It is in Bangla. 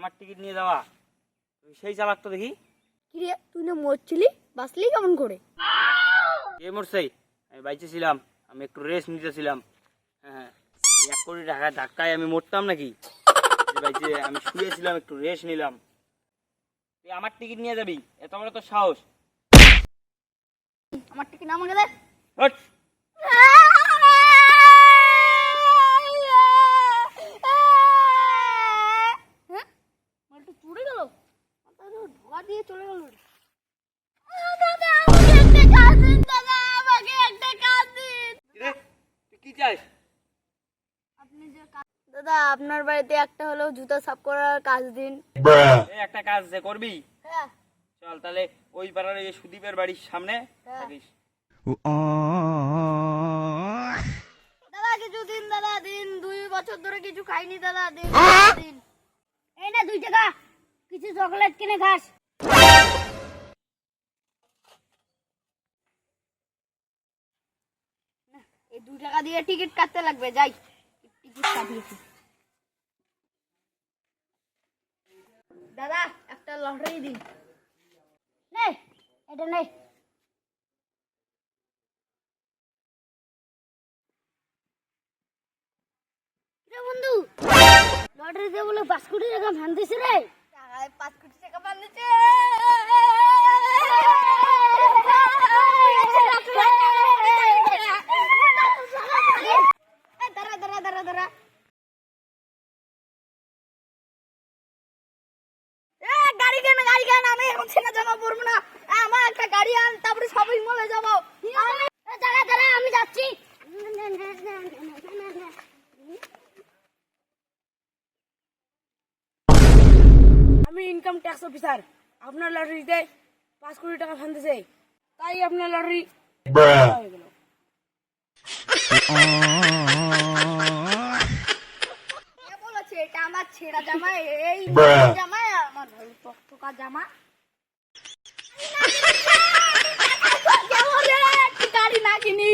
আমার টিকিট নিয়ে যাওয়া। তুই সেই চালাক তো দেখি। কি রে তুই না মরছিলি? বাঁচলি কেমন করে? কে মরছেই আমি বাইচে ছিলাম আমি একটু রেস্ট নিতেছিলাম। হ্যাঁ এই এক কোটি টাকা ধাক্কায় আমি মরতাম নাকি? বাইচে আমি শুয়েছিলাম একটু রেস্ট নিলাম। তুই আমার টিকিট নিয়ে যাবি? এত বড় তো সাহস। আমার টিকিট আমাকে দে হট! হ্যাঁ মালটা চুরে গেল ঢোকা দিয়ে চলে গেল দাদা আপনার বাড়িতে একটা হলেও জুতা সাফ করার কাজ দিন। একটা কাজ যে করবি? হ্যাঁ। চল তাহলে ওই পাড়ার এই সুদীপের বাড়ির সামনে হ্যাঁ। থাকিস। দাদা কিছু দিন দাদা দিন। দুই বছর ধরে কিছু খাইনি দাদা দিন। দিন। এই না দুই টাকা কিছু চকলেট কিনে খাস। এই দু টাকা দিয়ে টিকিট কাটতে লাগবে, যাই। টিকিট কাটিয়েছি। দাদা, একটা লটারি দিন। নে, এটা নেই বন্ধু, লটারিতে বলে পাঁচ কোটি টাকা ভাঙতেছে রে। পাঁচ কোটি টাকা ভাঙতেছে ইনকাম ট্যাক্স অফিসার আপনার লটারিতে পাঁচ কোটি টাকা ফান্দেছে তাই আপনার লটারি আমার ছেঁড়া জামা এই জামা আমার টকা জামা। গাড়ি না কিনি।